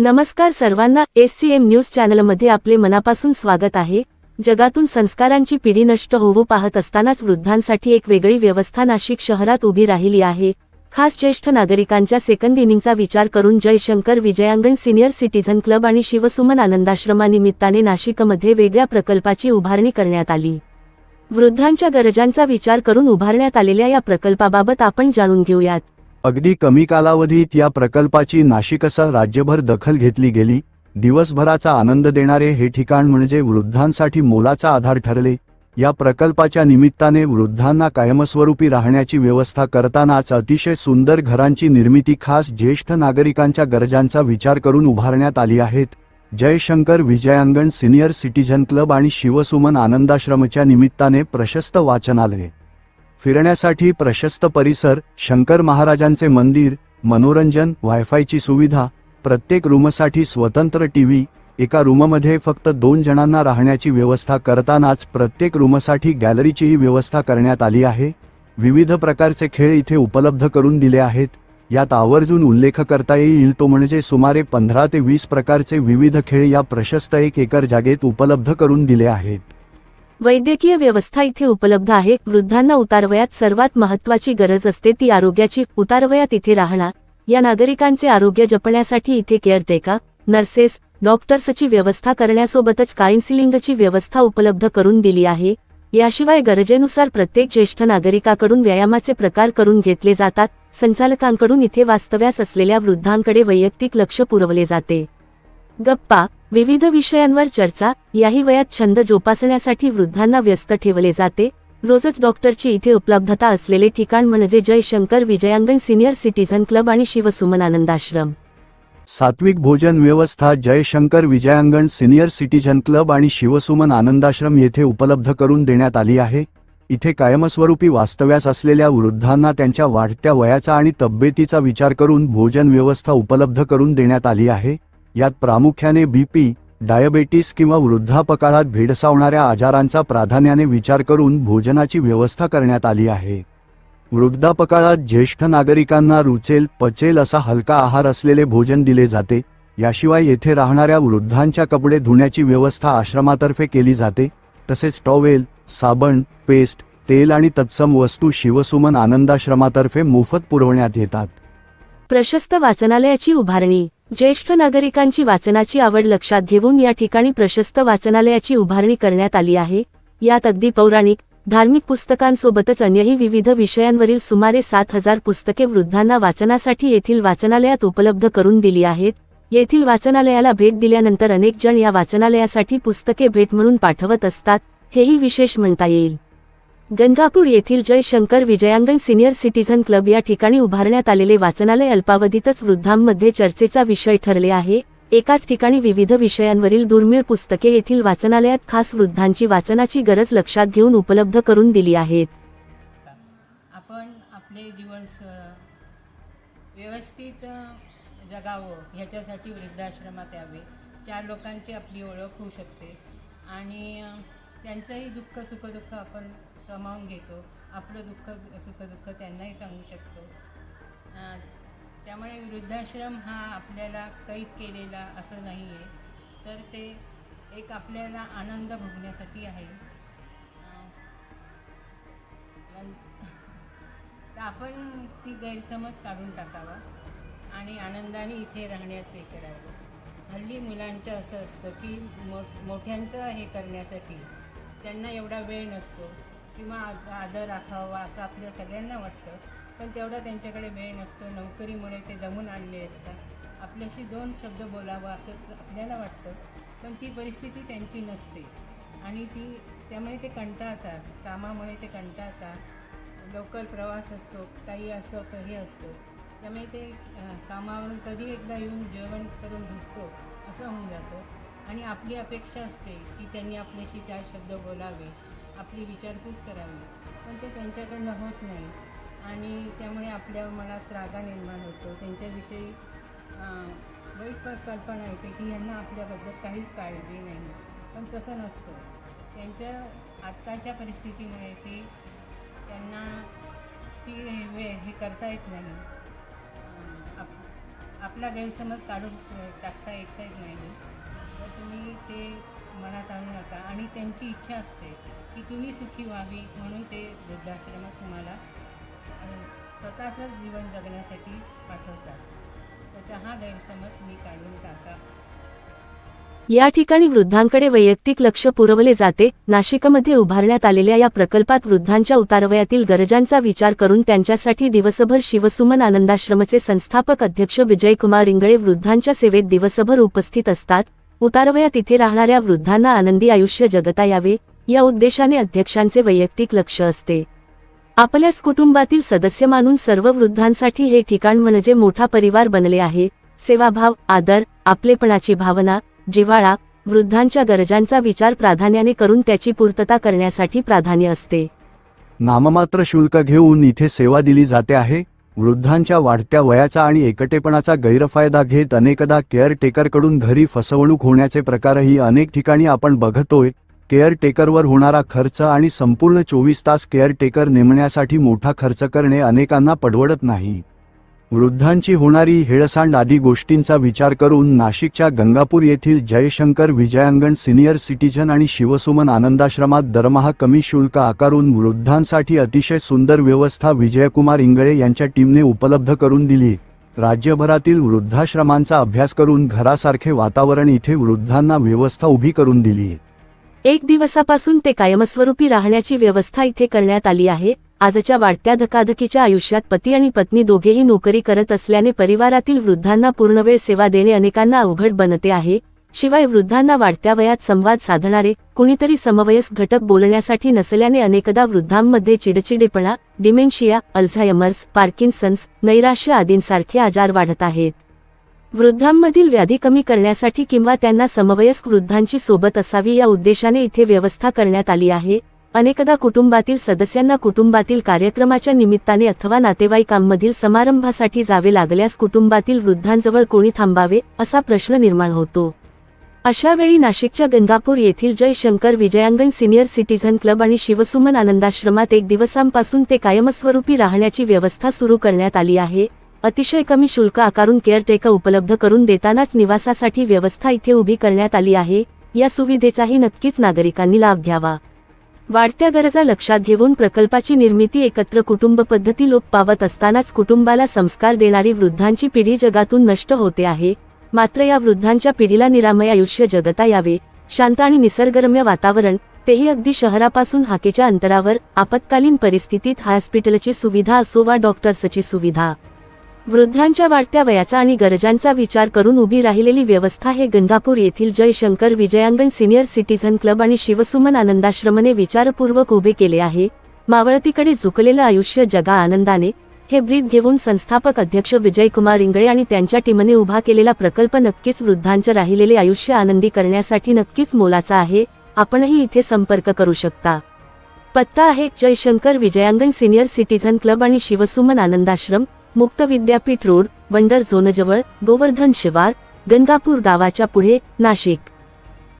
नमस्कार सर्वांना S C M news चॅनलमध्ये आपले मनापासून स्वागत आहे. जगातून संस्कारांची पिढी नष्ट होऊ पाहत असतानाच वृद्धांसाठी एक वेगळी व्यवस्था नाशिक शहरात उभी राहिली आहे. खास ज्येष्ठ नागरिकांच्या सेकंड इनिंगचा विचार करून Jayshankar Vijayangan senior citizen club आणि शिवसुमन आनंदाश्रमानिमित्ताने नाशिकमध्ये वेगळ्या प्रकल्पाची उभारणी करण्यात आली. वृद्धांच्या गरजांचा विचार करून उभारण्यात आलेल्या या प्रकल्पाबाबत आपण जाणून घेऊयात. अगदी कमी कालावधीत या प्रकल्पाची नाशिकसह राज्यभर दखल घेतली गेली. दिवसभराचा आनंद देणारे हे ठिकाण म्हणजे वृद्धांसाठी मोलाचा आधार ठरले. या प्रकल्पाच्या निमित्ताने वृद्धांना कायमस्वरूपी राहण्याची व्यवस्था करतानाच अतिशय सुंदर घरांची निर्मिती खास ज्येष्ठ नागरिकांच्या गरजांचा विचार करून उभारण्यात आली आहेत. Jayshankar Vijayangan senior citizen club आणि शिवसुमन आनंदाश्रमच्या निमित्ताने प्रशस्त वाचनालय. फिरण्यासाठी प्रशस्त परिसर शंकर महाराजांचे मंदिर मनोरंजन वायफायची सुविधा प्रत्येक रूमसाठी स्वतंत्र टीव्ही एका रूममध्ये फक्त दोन जणांना राहण्याची व्यवस्था करतानाच प्रत्येक रूमसाठी गॅलरीचीही व्यवस्था करण्यात आली आहे. विविध प्रकारचे खेळ इथे उपलब्ध करून दिले आहेत. यात आवर्जून उल्लेख करता येईल तो म्हणजे सुमारे पंधरा ते वीस प्रकारचे विविध खेळ या प्रशस्त एक एकर जागेत उपलब्ध करून दिले आहेत. वैद्यकीय व्यवस्था इथे उपलब्ध आहे. वृद्धांना उतारवयात सर्वात महत्वाची गरज असते ती आरोग्याची. उतारवयात इथे राहणार. या नागरिकांचे आरोग्य जपण्यासाठी इथे केअरटेका नर्सेस डॉक्टर्सची व्यवस्था करण्यासोबतच काउन्सिलिंगची व्यवस्था उपलब्ध करून दिली आहे. याशिवाय गरजेनुसार प्रत्येक ज्येष्ठ नागरिकाकडून व्यायामाचे प्रकार करून घेतले जातात. संचालकांकडून इथे वास्तव्यास असलेल्या वृद्धांकडे वैयक्तिक लक्ष पुरवले जाते. गप्पा विविध विषयांवर चर्चा याही वयात छंद जोपासण्यासाठी वृद्धांना व्यस्त ठेवले जाते. रोजच डॉक्टरची इथे उपलब्धता असलेले ठिकाण म्हणजे Jayshankar Vijayangan senior citizen club आणि शिवसुमन आनंदाश्रम सात्विक भोजन व्यवस्था Jayshankar Vijayangan senior citizen club आणि शिवसुमन आनंदाश्रम येथे उपलब्ध करून देण्यात आली आहे. इथे कायमस्वरूपी वास्तव्यास असलेल्या वृद्धांना त्यांच्या वाढत्या वयाचा आणि तब्येतीचा विचार करून भोजन व्यवस्था उपलब्ध करून देण्यात आली आहे. यात प्रामुख्याने बीपी डायबेटीस किंवा वृद्धापकाळात भेडसावणाऱ्या आजारांचा प्राधान्याने विचार करून भोजनाची व्यवस्था करण्यात आली आहे. वृद्धापकाळात ज्येष्ठ नागरिकांना रुचेल पचेल असा हलका आहार असलेले भोजन दिले जाते याशिवाय येथे राहणाऱ्या वृद्धांच्या कपडे धुण्याची व्यवस्था आश्रमातर्फे केली जाते तसेच टॉवेल साबण पेस्ट तेल आणि तत्सम वस्तू शिवसुमन आनंदाश्रमातर्फे मोफत पुरवण्यात येतात. प्रशस्त वाचनालयाची उभारणी ज्येष्ठ नागरिकांची वाचनाची आवड लक्षात घेऊन या ठिकाणी प्रशस्त वाचनालयाची उभारणी करण्यात आली आहे. यात अगदी पौराणिक धार्मिक पुस्तकांसोबतच अन्यही विविध विषयांवरील सुमारे सात हजार पुस्तके वृद्धांना वाचनासाठी येथील वाचनालयात उपलब्ध करून दिली आहेत. येथील वाचनालयाला भेट दिल्यानंतर अनेक जण या वाचनालयासाठी पुस्तके भेट म्हणून पाठवत असतात हेही विशेष म्हणता येईल. गंगापूर येथील Jayshankar Vijayangan senior citizen club या ठिकाणी उभारण्यात आलेले वाचनालय अल्पावधीतच वृद्धांमध्ये चर्चेचा विषय ठरले आहे. एकाच ठिकाणी विविध विषयांवरील दुर्मिळ पुस्तके येथील वाचनालयात खास वृद्धांची वाचनाची गरज लक्षात घेऊन उपलब्ध करून दिली आहेत. आपण आपले दिवस व्यवस्थित जगावं ह्याच्यासाठी वृद्धाश्रमात यावे. चार लोकांची आपली ओळख होऊ शकते. आणि त्यांचंही दुःख सुखदुःख आपण सामावून घेतो. आपलं दुःख सुखदुःख त्यांनाही सांगू शकतो. त्यामुळे वृद्धाश्रम हा आपल्याला कैद केलेला असं नाही आहे तर ते एक आपल्याला आनंद भोगण्यासाठी आहे. तर आपण ती गैरसमज काढून टाकावा आणि आनंदाने इथे राहण्यात हे करावं. हल्ली मुलांचं असं असतं की मो मोठ्यांचं हे करण्यासाठी त्यांना एवढा वेळ नसतो. किंवा आ- आदर राखावा असं आपल्या सगळ्यांना वाटतं. पण तेवढा त्यांच्याकडे वेळ नसतो. नोकरीमुळे ते दमून आणले असतात. आपल्याशी दोन शब्द बोलावं असं आपल्याला वाटतं. पण ती परिस्थिती त्यांची नसते. आणि ती त्यामुळे ते कंटाळतात. कामामुळे ते कंटाळतात. लोकल प्रवास असतो. काही असं काही असतो त्यामुळे ते कामावरून कधी एकदा येऊन जेवण करून भेटतो असं होऊन जातो. आणि आपली अपेक्षा असते की त्यांनी आपल्याशी चार शब्द बोलावे. आपली विचारपूस करावी. पण ते त्यांच्याकडनं होत नाही. आणि त्यामुळे आपल्या मनात रागा निर्माण होतो. त्यांच्याविषयी वाईट कल्पना येते की यांना आपल्याबद्दल काहीच काळजी नाही. पण तसं नसतं. त्यांच्या आत्ताच्या परिस्थितीमुळे ती त्यांना ती हे वे- हे करता येत नाही. आप- आपला गैरसमज काढून टाकता टाकता येत नाही. तर तुम्ही ते मनात आणू नका. आणि त्यांची इच्छा असते की तुम्ही सुखी व्हावी म्हणून ते वृद्धाश्रमात तुम्हाला स्वतःचं जीवन जगण्यासाठी पाठवतात. त्याचा हा गैरसमज मी काढून टाका. या ठिकाणी वृद्धांकडे वैयक्तिक लक्ष पुरवले जाते. नाशिकमध्ये उभारण्यात आलेल्या या प्रकल्पात वृद्धांच्या उतारवयातील गरजांचा विचार करून त्यांच्यासाठी दिवसभर शिवसुमन आनंदाश्रमचे संस्थापक अध्यक्ष विजयकुमार इंगळे वृद्धांच्या सेवेत दिवसभर उपस्थित असतात. उतारवया तिथे राहणाऱ्या वृद्धांना आनंदी आयुष्य जगता यावे या उद्देशाने अध्यक्षांचे वैयक्तिक लक्ष असते. आपल्याच कुटुंबातील सदस्य मानून सर्व वृद्धांसाठी हे ठिकाण म्हणजे मोठा परिवार बनले आहे. सेवाभाव आदर आपलेपणाची भावना जिव्हाळा वृद्धांच्या गरजांचा विचार प्राधान्याने करून त्याची पूर्तता करण्यासाठी प्राधान्य असते. नाममात्र शुल्क घेऊन इथे सेवा दिली जाते आहे. वृद्धांच्या वाढत्या वयाचा आणि एकटेपणाचा गैरफायदा घेत अनेकदा केअरटेकरकडून घरी फसवणूक होण्याचे प्रकारही अनेक ठिकाणी आपण बघतोय. केअरटेकरवर होणारा खर्च आणि संपूर्ण चोवीस तास केअरटेकर नेमण्यासाठी मोठा खर्च करणे अनेकांना परवडत नाही. वृद्धांची होणारी हेळसांड आदी गोष्टींचा विचार करून नाशिकच्या गंगापूर येथील जयशंकर विजयांगण सिनियर सिटीजन आणि शिवसुमन आनंदाश्रमात दरमहा कमी शुल्क आकारून वृद्धांसाठी अतिशय सुंदर व्यवस्था विजयकुमार इंगळे यांच्या टीमने उपलब्ध करून दिली. राज्यभरातील वृद्धाश्रमांचा अभ्यास करून घरासारखे वातावरण इथे वृद्धांना व्यवस्था उभी करून दिली. एक दिवसापासून ते कायमस्वरूपी राहण्याची व्यवस्था इथे करण्यात आली आहे. आजच्या वाढत्या धकाधकीच्या आयुष्यात पती आणि पत्नी दोघेही नोकरी करत असल्याने परिवारातील वृद्धांना पूर्णवेळ सेवा देणे अनेकांना अवघड बनते आहे. शिवाय वृद्धांना वाढत्या वयात संवाद साधणारे कुणीतरी समवयस्क घटक बोलण्यासाठी नसल्याने अनेकदा वृद्धांमध्ये चिडचिडेपणा डिमेन्शिया अल्झायमर्स पार्किन्सन्स नैराश्य आदींसारखे आजार वाढत आहेत. वृद्धांमधील व्याधी कमी करण्यासाठी किंवा त्यांना समवयस्क वृद्धांची सोबत असावी या उद्देशाने इथे व्यवस्था करण्यात आली आहे. अनेकदा कुटुंबातील सदस्यांना कुटुंबातील कार्यक्रमाच्या निमित्ताने अथवा नातेवाईकांमधील समारंभासाठी जावे लागल्यास कुटुंबातील वृद्धांजवळ कोणी थांबावे असा प्रश्न निर्माण होतो. अशावेळी नाशिकच्या गंगापूर येथील Jayshankar Vijayangan senior citizen club आणि शिवसुमन आनंदाश्रमात एक दिवसांपासून ते कायमस्वरूपी राहण्याची व्यवस्था सुरू करण्यात आली आहे. अतिशय कमी शुल्क आकारून केअरटेकर उपलब्ध करून देतानाच निवासासाठी व्यवस्था इथे उभी करण्यात आली आहे. या सुविधेचाही नक्कीच नागरिकांनी लाभ घ्यावा. वाढत्या गरजा लक्षात घेऊन प्रकल्पाची निर्मिती एकत्र कुटुंब पद्धती लोप पावत असतानाच कुटुंबाला संस्कार देणारी वृद्धांची पिढी जगातून नष्ट होते आहे. मात्र या वृद्धांच्या पिढीला निरामय आयुष्य जगता यावे. शांत आणि निसर्गरम्य वातावरण तेही अगदी शहरापासून हाकेच्या अंतरावर आपत्कालीन परिस्थितीत हॉस्पिटलची सुविधा असो वा डॉक्टर्सची सुविधा. वृद्धांच्या वाढत्या वयाचा आणि गरजांचा विचार करून उभी राहिलेली व्यवस्था हे गंगापूर येथील Jayshankar Vijayangan senior citizen club आणि शिवसुमन आनंदाश्रमने विचारपूर्वक उभे केले आहे. मावळतीकडे झुकलेलं आयुष्य जगा आनंदाने हे ब्रीद घेऊन संस्थापक अध्यक्ष विजयकुमार इंगळे आणि त्यांच्या टीमने उभा केलेला प्रकल्प नक्कीच वृद्धांचे राहिलेले आयुष्य आनंदी करण्यासाठी नक्कीच मोलाचा आहे आपणही इथे संपर्क करू शकता. पत्ता आहे Jayshankar Vijayangan senior citizen club आणि शिवसुमन आनंदाश्रम मुक्त विद्यापीठ रोड वंडर झोनजवळ गोवर्धन शिवार गंगापूर गावाच्या पुढे नाशिक.